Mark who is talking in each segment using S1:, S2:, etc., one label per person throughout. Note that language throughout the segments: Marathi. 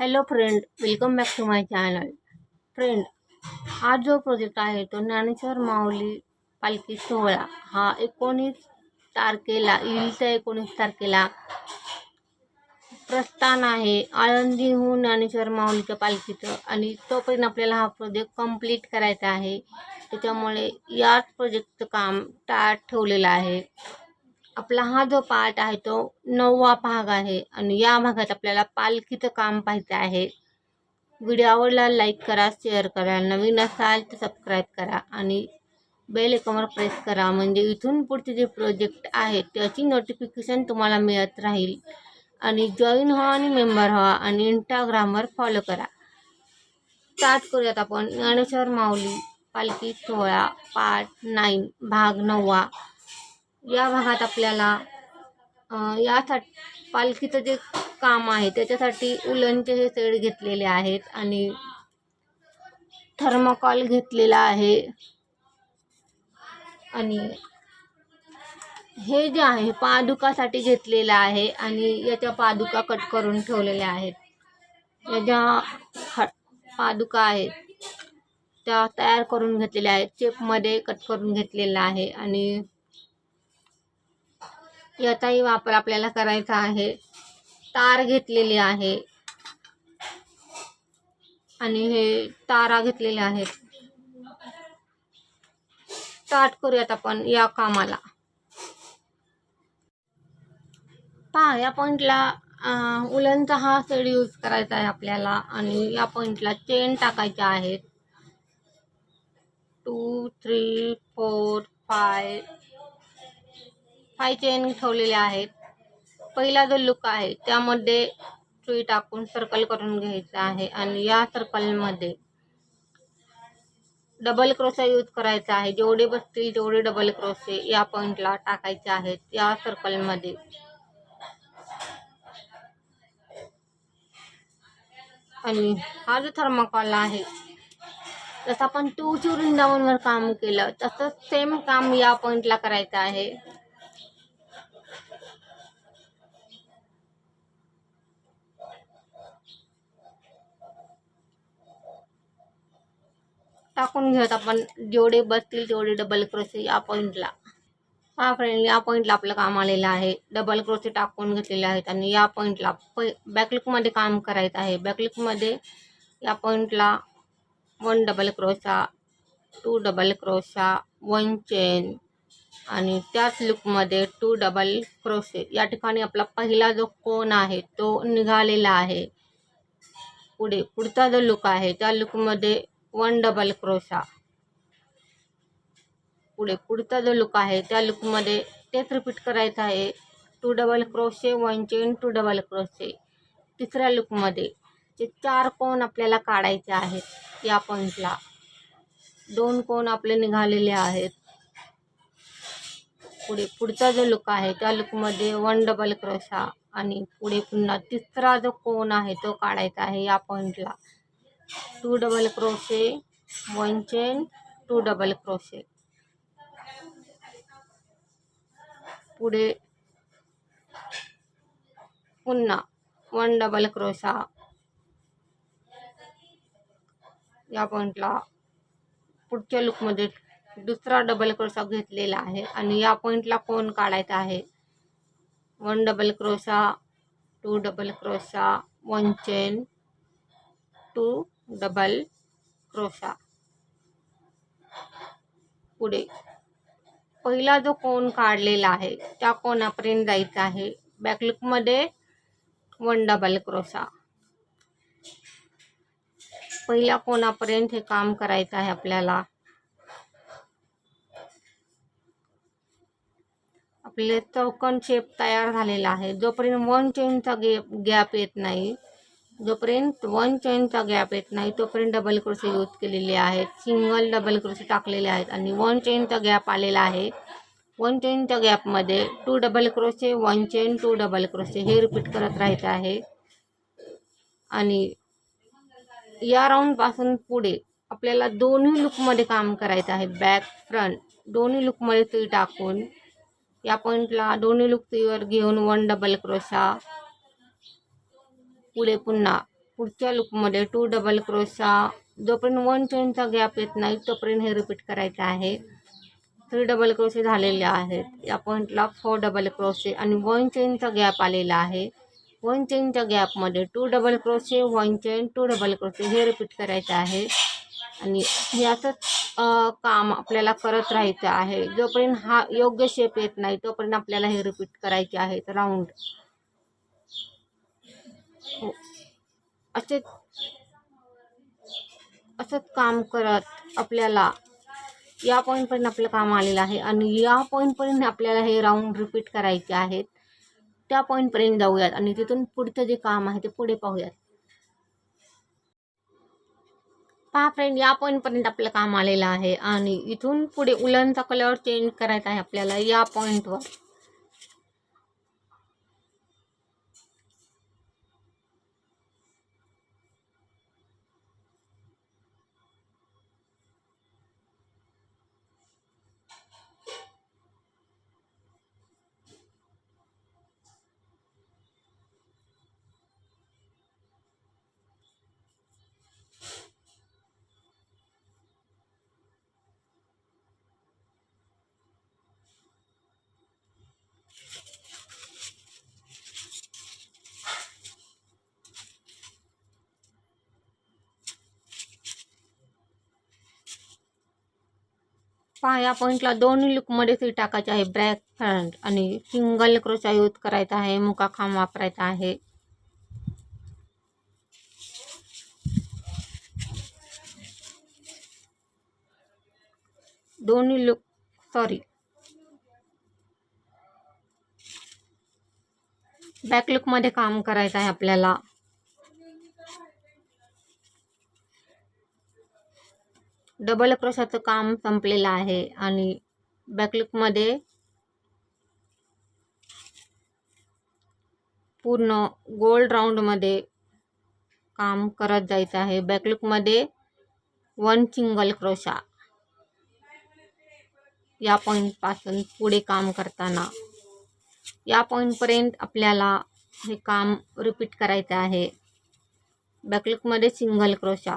S1: Hello friend welcome back to my channel friend हा जो प्रोजेक्ट आहे तो ज्ञानेश्वर माऊली पालखी सोहळा. हा एकोणीस तारखेला येईल एकोणीस तारखेला प्रस्थान आहे. आळंदीहून ज्ञानेश्वर माऊलीच्या पालखीचं आणि तोपर्यंत आपल्याला हा प्रोजेक्ट कंप्लीट करायचा आहे. त्याच्यामुळे याच प्रोजेक्टचं काम टाळत ठेवलेलं आहे. आपला हा जो पार्ट आहे तो नववा भाग आहे. आणि या भागात आपल्याला पालखीचं काम पाहिजे आहे. व्हिडिओ आवडला लाईक करा शेअर करा. नवीन असाल तर सबस्क्राईब करा. आणि बेल आयकॉनवर प्रेस करा. म्हणजे इथून पुढचे जे प्रोजेक्ट आहेत त्याची नोटिफिकेशन तुम्हाला मिळत राहील. आणि जॉईन व्हा आणि मेंबर व्हा आणि इंस्टाग्रामवर फॉलो करा. स्टार्ट करूयात आपण. ज्ञानेश्वर माऊली पालखी सोहळा पार्ट नाईन भाग नववा. या भागात आपल्याला या यासाठी पालखीचं जे काम आहे त्याच्यासाठी उलनचे हे सेड घेतलेले आहेत आणि थर्मोकॉल घेतलेला आहे. आणि हे जे आहे पादुकासाठी घेतलेलं आहे आणि याच्या पादुका कट करून ठेवलेल्या आहेत. या ज्या पादुका आहेत त्या तयार करून घेतलेल्या आहेत. चेपमध्ये कट करून घेतलेला आहे आणि याचाही वापर आपल्याला करायचा आहे. तार घेतलेली आहे. आणि हे तारा घेतलेल्या आहेत. स्टार्ट करूयात आपण या कामाला. पहा या पॉईंटला उलनचा हा सेड यूज करायचा आहे आपल्याला. आणि या पॉईंटला चेन टाकायच्या आहेत. टू थ्री फोर फाय हाय चेन ठेवलेले आहेत. पहिला जो लुक आहे त्यामध्ये सुई टाकून सर्कल करून घ्यायचा आहे आणि या सर्कलमध्ये डबल क्रोशा यूज करायचा आहे. जेवढे बसतील तेवढे डबल क्रोशे या पॉईंटला टाकायचे आहेत या सर्कलमध्ये आणि हा जो थर्माकॉल आहे जसं आपण टू ची वृंदावनवर काम केलं तसंच सेम काम या पॉईंटला करायचं आहे. टाकून घेऊयात आपण. जेवढे बसतील तेवढे डबल क्रोसे या पॉईंटला हा फ्रेंड या पॉईंटला आपलं काम आलेलं आहे. डबल क्रोसे टाकून घेतलेले आहेत आणि या पॉईंटला प बॅकलुकमध्ये काम करायचं आहे. बॅकलुकमध्ये या पॉईंटला one double crochet two double crochet one chain आणि त्याच लुकमध्ये टू डबल क्रोशे या ठिकाणी आपला पहिला जो कोन आहे तो निघालेला आहे. पुढे पुढचा जो लुक आहे त्या लुकमध्ये वन डबल क्रोशा. पुढे पुढचा जो लुक आहे त्या लुकमध्ये तेच रिपीट करायचं आहे. Two double crochet one chain two double crochet तिसऱ्या लुकमध्ये जे चार कोण आपल्याला काढायचे आहेत या पॉईंटला दोन कोण आपले निघालेले आहेत. पुढे पुढचा जो लुक आहे त्या लुकमध्ये वन डबल क्रोशा आणि पुढे पुन्हा तिसरा जो कोण आहे तो काढायचा आहे या पॉईंटला two double crochet one chain two double crochet पुढे पुन्हा वन डबल क्रोशा या पॉईंटला पुढच्या लुकमध्ये दुसरा डबल क्रोशा घेतलेला आहे. आणि या पॉईंटला कोण काढायचा आहे? One double crochet two double crochet one chain two double crochet पुढे. पहिला जो कोण काढलेला आहे त्या कोणापर्यंत जायचा आहे? बॅकलुकमध्ये वन डबल क्रोशा पहिल्या कोणापर्यंत हे काम करायचं आहे आपल्याला? आपले चौकन शेप तयार झालेला आहे. जोपर्यंत वन चेनचा गॅप गॅप येत नाही जोपर्यंत वन चेनचा गॅप येत नाही तोपर्यंत डबल क्रोसे यूज केलेले आहेत सिंगल डबल क्रोसे टाकलेले आहेत आणि वन चेनचा गॅप आलेला आहे. वन चेनच्या गॅपमध्ये two double crochet one chain two double crochet हे रिपीट करत राहायचं आहे. आणि या राऊंडपासून पुढे आपल्याला दोन्ही लुकमध्ये काम करायचं आहे. बॅक फ्रंट दोन्ही लुकमध्ये सुई टाकून या पॉईंटला दोन्ही लुक सुईवर घेऊन वन डबल क्रोशा पुढे पुन्हा. पुढच्या लूपमध्ये टू डबल क्रोशा जोपर्यंत वन चेनचा गॅप येत नाही तोपर्यंत हे रिपीट करायचं आहे. थ्री डबल क्रोशे झालेले आहेत. या पॉईंटला फोर डबल क्रोशे आणि वन चेनचा गॅप आलेला आहे. वन चेनच्या गॅपमध्ये two double crochet one chain two double crochet हे रिपीट करायचं आहे. आणि याचंच काम आपल्याला करत राहायचं आहे. जोपर्यंत हा योग्य शेप येत नाही तोपर्यंत आपल्याला हे रिपीट करायचे आहेत राऊंड हो. असे असंच काम करत आपल्याला. या पॉईंटपर्यंत आपलं काम आलेलं आहे आणि या पॉईंटपर्यंत आपल्याला हे राऊंड रिपीट करायचे आहेत. त्या पॉईंटपर्यंत जाऊयात आणि तिथून पुढचं जे काम आहे ते पुढे पाहूयात. पहा फ्रेंड या पॉईंटपर्यंत आपलं काम आलेलं आहे आणि इथून पुढे उलनचा कलर चेंज करायचा आहे आपल्याला या पॉईंटवर पहा या पॉईंटला दोन्ही लुकमध्ये ती टाकायचे आहे. ब्रॅक फ्रंट आणि सिंगल क्रोचा यूज करायचा आहे. मुका खांब वापरायचा आहे. दोन्ही लुक सॉरी बॅक लुकमध्ये काम करायचं आहे आपल्याला. डबल क्रोशाचं काम संपलेलं आहे आणि बॅकलुकमध्ये पूर्ण गोल्ड राऊंडमध्ये काम करत जायचं आहे. बॅकलुकमध्ये वन सिंगल क्रोशा या पॉईंटपासून पुढे काम करताना. या पॉईंटपर्यंत आपल्याला हे काम रिपीट करायचं आहे. बॅकलुकमध्ये सिंगल क्रोशा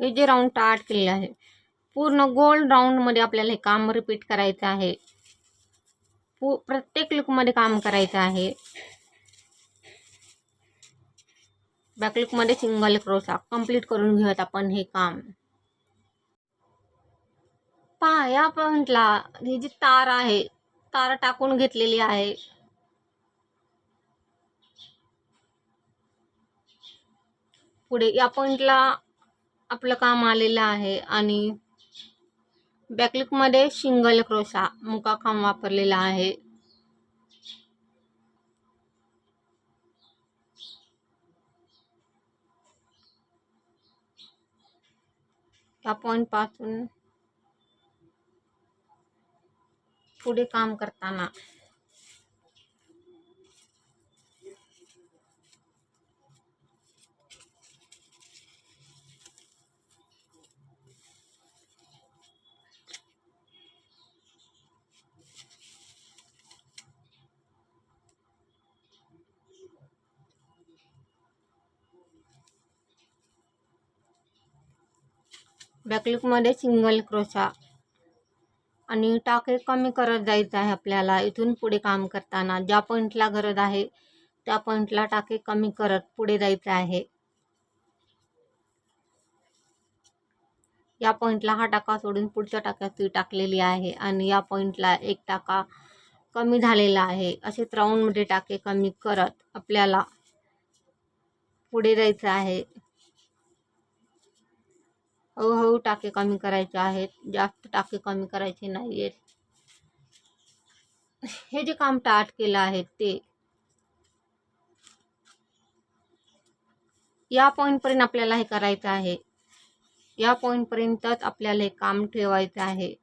S1: हे जे राऊंड स्टार्ट केलेलं आहे पूर्ण गोल्ड राऊंडमध्ये आपल्याला हे काम रिपीट करायचं आहे. पू प्रत्येक लुकमध्ये काम करायचं आहे. बॅकलुकमध्ये सिंगल क्रोसा कंप्लीट करून घेऊयात आपण हे काम. पहा या पॉइंटला ही जी तार आहे तार टाकून घेतलेली आहे. पुढे या पॉइंटला आपलं काम आलेलं आहे आणि बॅकलिकमध्ये सिंगल क्रोशा मुका वापरलेला आहे. त्या पॉईंटपासून पुढे काम करताना बॅकलुकमध्ये सिंगल क्रोशा आणि टाके कमी करत जायचं आहे आपल्याला. इथून पुढे काम करताना ज्या पॉईंटला गरज आहे त्या पॉईंटला टाके कमी करत पुढे जायचं आहे. या पॉईंटला हा टाका सोडून पुढच्या टाक्यात ती टाकलेली आहे आणि या पॉईंटला एक टाका कमी झालेला आहे. असेच राऊंडमध्ये टाके कमी करत आपल्याला पुढे जायचं आहे. हळूहळू टाके कमी करायचे आहेत. जास्त टाके कमी करायचे नाही आहेत हे जे काम स्टार्ट केलं आहे ते. या पॉईंटपर्यंत आपल्याला हे करायचं आहे. या पॉईंटपर्यंतच आपल्याला हे काम ठेवायचं आहे.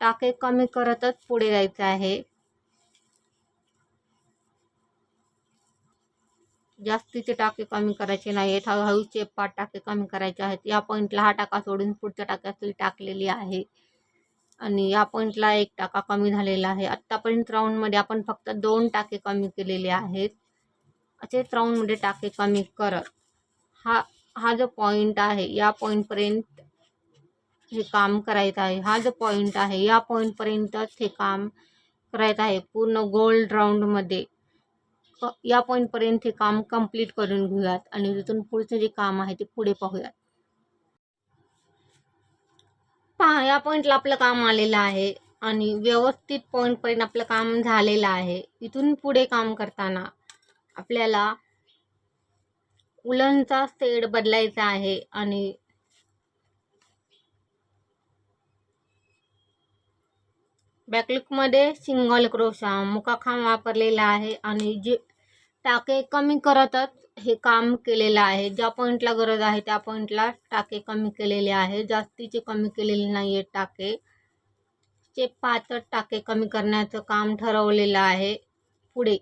S1: टाके कमी करतच पुढे जायचं आहे. जास्तीचे टाके कमी करायचे नाही. आहेत हळूहळूचे पाच टाके कमी करायचे आहेत. या पॉईंटला हा टाका सोडून पुढच्या टाक्यात टाकलेली आहे. आणि या पॉईंटला एक टाका कमी झालेला आहे. आत्तापर्यंत राऊंडमध्ये आपण फक्त दोन टाके कमी केलेले आहेत. असेच राऊंडमध्ये टाके कमी करत. हा हा जो पॉईंट आहे या पॉईंटपर्यंत हे काम करायचं आहे. हा जो पॉईंट आहे या पॉईंटपर्यंतच हे काम करायचं आहे. पूर्ण गोल्ड राऊंडमध्ये क या पॉईंटपर्यंत हे काम कंप्लीट करून घेऊयात आणि तिथून पुढचं जे काम आहे ते पुढे पाहूयात. पहा या पॉईंटला आपलं काम आलेलं आहे आणि व्यवस्थित पॉईंटपर्यंत आपलं काम झालेलं आहे. इथून पुढे काम करताना आपल्याला उलनचा सेड बदलायचा आहे आणि बॅकलुकमध्ये सिंगल क्रोशा मुकाखांब वापरलेला आहे आणि जे टाके कमी करतच हे काम केलेलं आहे. ज्या पॉईंटला गरज आहे त्या पॉईंटला टाके कमी केलेले आहे. जास्तीचे कमी केलेले नाही आहेत टाके. चे पाचच टाके कमी करण्याचं काम ठरवलेलं आहे. पुढे.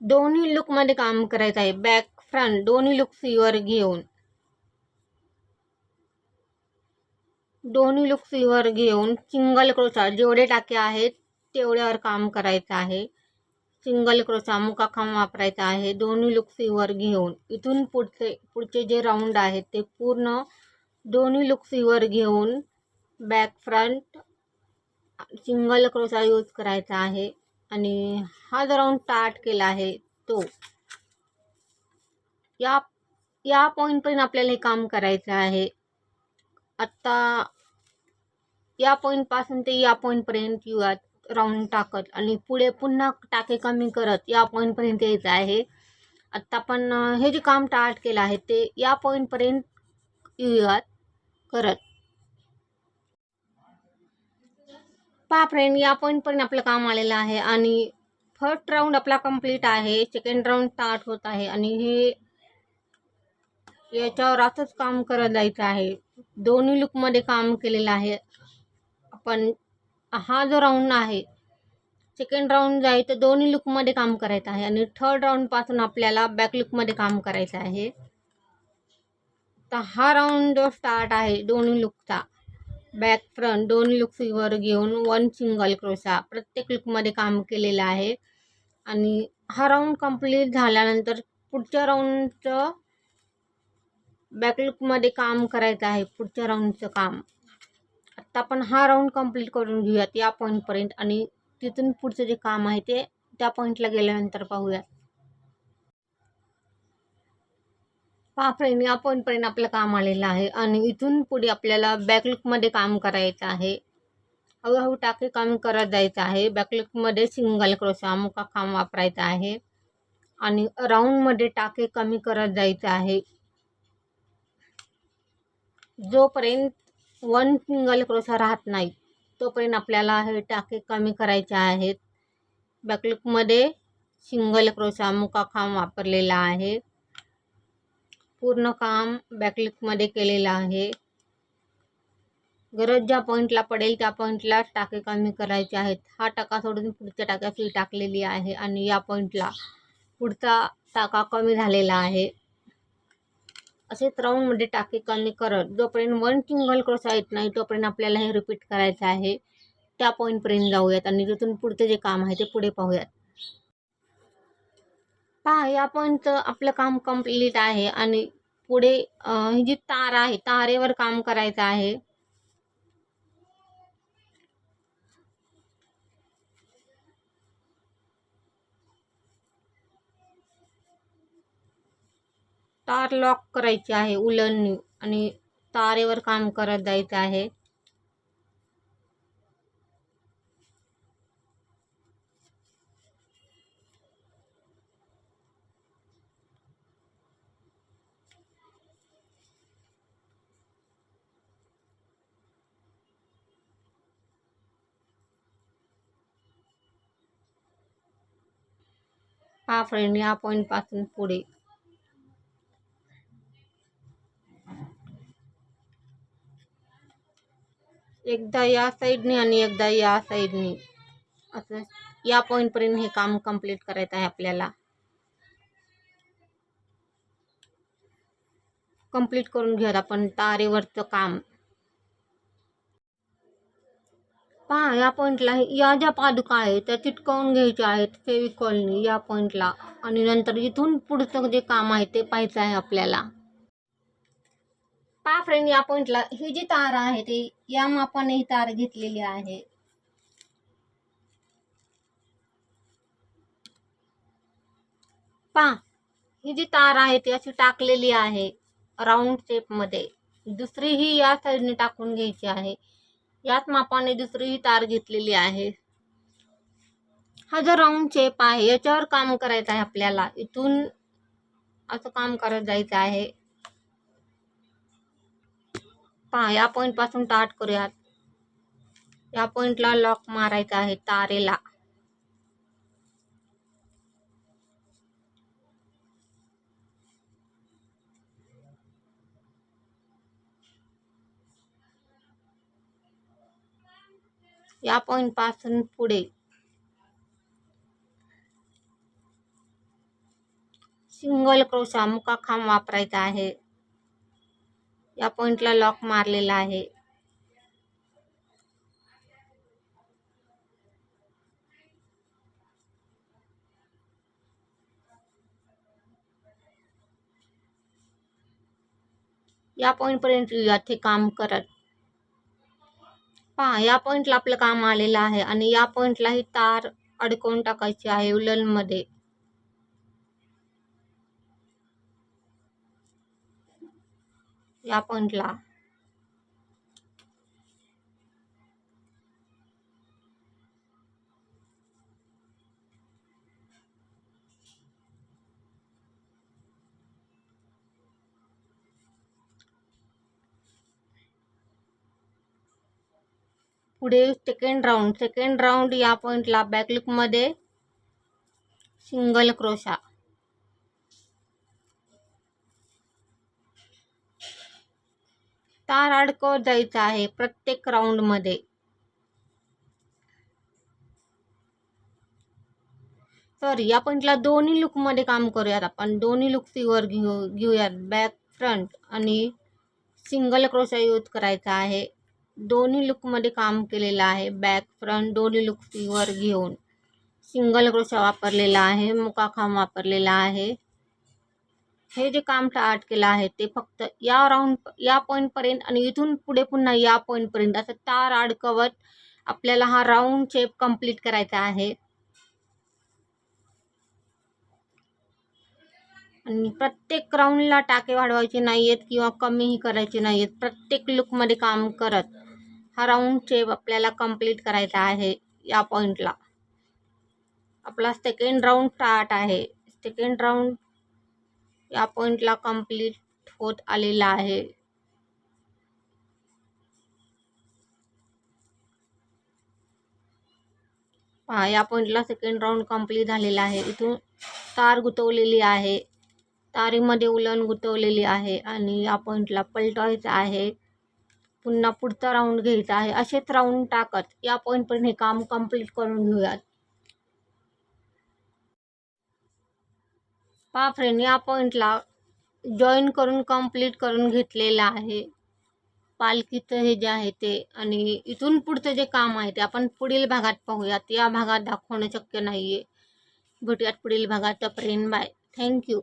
S1: दोन्ही लुकमध्ये काम करायचं आहे. बॅक फ्रंट दोन्ही लुक सीवर घेऊन. दोन्ही लुक सीवर घेऊन सिंगल क्रोचा जेवढे टाके आहेत तेवढ्यावर काम करायचं आहे. सिंगल क्रोचा मुकाखांब वापरायचा आहे. दोन्ही लुक सीवर घेऊन इथून पुढचे पुढचे जे राऊंड आहेत ते पूर्ण दोन्ही लुक सीवर घेऊन back front single crochet use करायचा आहे. आणि हा जो राऊंड स्टार्ट केला आहे तो या या पॉईंटपर्यंत आपल्याला हे काम करायचं आहे. आत्ता या पॉईंटपासून ते या पॉईंटपर्यंत येऊयात राऊंड टाकत. आणि पुढे पुन्हा टाके कमी करत या पॉईंटपर्यंत यायचं आहे. आत्ता आपण हे जे काम स्टार्ट केलं आहे ते या पॉईंटपर्यंत येऊयात करत. पहा फ्रेंड या पॉईंटपर्यंत आपलं काम आलेलं आहे. आणि फर्स्ट राऊंड आपला कंप्लीट आहे. सेकंड राऊंड स्टार्ट होत आहे. आणि हे याच्यावर असंच काम करत जायचं आहे. दोन्ही लुकमध्ये काम केलेलं आहे. पण हा जो राऊंड आहे सेकंड राऊंड जाईल तर दोन्ही लुकमध्ये काम करायचं आहे. आणि थर्ड राऊंडपासून आपल्याला बॅक लुकमध्ये काम करायचं आहे. तर हा राऊंड जो स्टार्ट आहे दोन्ही लुकचा बॅक फ्रंट दोन्ही लुक घेऊन वन सिंगल क्रोसा प्रत्येक लुकमध्ये काम केलेलं आहे. आणि हा राऊंड कंप्लीट झाल्यानंतर पुढच्या राऊंडचं बॅक लुकमध्ये काम करायचं आहे पुढच्या राऊंडचं काम. आत्ता आपण हा राऊंड कंप्लीट करून घेऊयात या पॉईंटपर्यंत आणि तिथून पुढचं जे काम आहे ते त्या पॉईंटला गेल्यानंतर पाहूयात पहा फ्रेंड या पॉईंटपर्यंत आपलं काम आलेलं आहे. आणि इथून पुढे आपल्याला बॅकलुकमध्ये काम करायचं आहे. हळूहळू टाके कमी करत जायचं आहे. बॅकलुकमध्ये सिंगल क्रोशा मुका काम वापरायचा आहे. आणि राऊंडमध्ये टाके कमी करत जायचं आहे. जोपर्यंत वन सिंगल क्रोशा राहत नाही. तोपर्यंत आपल्याला हे टाके कमी करायचे आहेत. बॅकलुकमध्ये सिंगल क्रोशा मुकाखाम वापरलेला आहे. पूर्ण काम बॅकलुकमध्ये केलेलं आहे. गरज ज्या पॉईंटला पडेल त्या पॉईंटला टाके कमी करायचे आहेत. हा टाका सोडून पुढच्या टाक्यात टाकलेली आहे आणि या पॉईंटला पुढचा टाका कमी झालेला आहे. असेच राऊंडमध्ये टाके कलनी करत जोपर्यंत वन सिंगल क्रोसा येत नाही तोपर्यंत आपल्याला हे रिपीट करायचं आहे. त्या पॉईंटपर्यंत जाऊयात आणि तिथून पुढचं जे काम आहे ते पुढे पाहूयात. पहा या पॉईंटचं आपलं काम कंप्लीट आहे आणि पुढे ही जी तार आहे तारेवर काम करायचं आहे तार लॉक करायची आहे उलननी आणि तारेवर काम करत जायचं आहे. हा फ्रेंड या पॉईंटपासून पुढे. एकदा या साईडने आणि एकदा या साईडने. असं या पॉईंटपर्यंत हे काम कंप्लीट करायचं आहे आपल्याला. कंप्लीट करून घेऊयात आपण तारेवरचं काम. पहा या पॉईंटला या ज्या पादुका आहेत त्या चिटकवून घ्यायच्या आहेत फेविकॉलनी या पॉईंटला. आणि नंतर इथून पुढचं जे काम आहे ते पाहायचं आहे आपल्याला. पहा फ्रेंड या पॉइंटला ही जी तार आहे ती या मापाने ही तार घेतलेली आहे. पहा ही जी तार आहे ती अशी टाकलेली आहे राऊंड शेपमध्ये दुसरी ही या साईडने टाकून घ्यायची आहे. याच मापाने दुसरी ही तार घेतलेली आहे. हा जो राऊंड शेप आहे याच्यावर काम करायचं आहे आपल्याला. इथून असं काम करत जायचं आहे. पहा, या पॉईंट पासून स्टार्ट करूयात. या पॉईंटला लॉक मारायचा आहे तारेला. या पॉईंट पासून पुढे. सिंगल क्रोशा मुका खांब वापरायचा आहे. या पॉईंटला लॉक मारलेला आहे. या पॉईंटपर्यंत येऊयात हे काम करत. पहा या पॉईंटला आपलं काम आलेलं आहे आणि या पॉईंटला ही तार अडकवून टाकायची आहे उलनमध्ये. या पॉईंटला पुढे सेकंड राऊंड सेकंड राऊंड या पॉईंटला बॅकलुकमध्ये सिंगल क्रोशा तार अडकवत जायचं आहे प्रत्येक राऊंडमध्ये सॉरी या पॉईंटला दोन्ही लुकमध्ये काम करूयात आपण. दोन्ही लुक सीवर घेऊ घेऊयात. बॅक फ्रंट आणि सिंगल क्रोशा यूज करायचा आहे. दोन्ही लुकमध्ये काम केलेलं आहे. बॅक फ्रंट दोन्ही लुक सीवर घेऊन. सिंगल क्रोशा वापरलेला आहे मुकाखाम वापरलेला आहे. हे जे काम स्टार्ट केलं आहे ते फक्त या राऊंड या पॉईंटपर्यंत आणि इथून पुढे पुन्हा या पॉईंटपर्यंत असं तार अडकवत आपल्याला हा राऊंड शेप कंप्लीट करायचा आहे. आणि प्रत्येक राऊंडला टाके वाढवायचे नाही आहेत किंवा कमीही करायचे नाही आहेत प्रत्येक लुकमध्ये काम करत हा राऊंड शेप आपल्याला कंप्लीट करायचा आहे या पॉईंटला आपला सेकंड राऊंड स्टार्ट आहे. सेकंड राऊंड या पॉईंटला कंप्लीट होत आलेला आहे. पहा या पॉईंटला सेकंड राऊंड कंप्लीट झालेला आहे. इथून तार गुतवलेली आहे. तारीमध्ये उलन गुतवलेली आहे आणि या पॉईंटला पलटवायचं आहे. पुन्हा पुढचा राऊंड घ्यायचा आहे. असेच राऊंड टाकत या पॉईंटपर्यंत हे काम कंप्लीट करून घेऊयात. हा फ्रेंड या पॉईंटला जॉईन करून कंप्लीट करून घेतलेलं आहे. पालखीचं हे जे आहे ते आणि इथून पुढचं जे काम आहे ते आपण पुढील भागात पाहूयात. या भागात दाखवणं शक्य नाही आहे भेटूयात पुढील भागात. तोपर्यंत बाय थँक्यू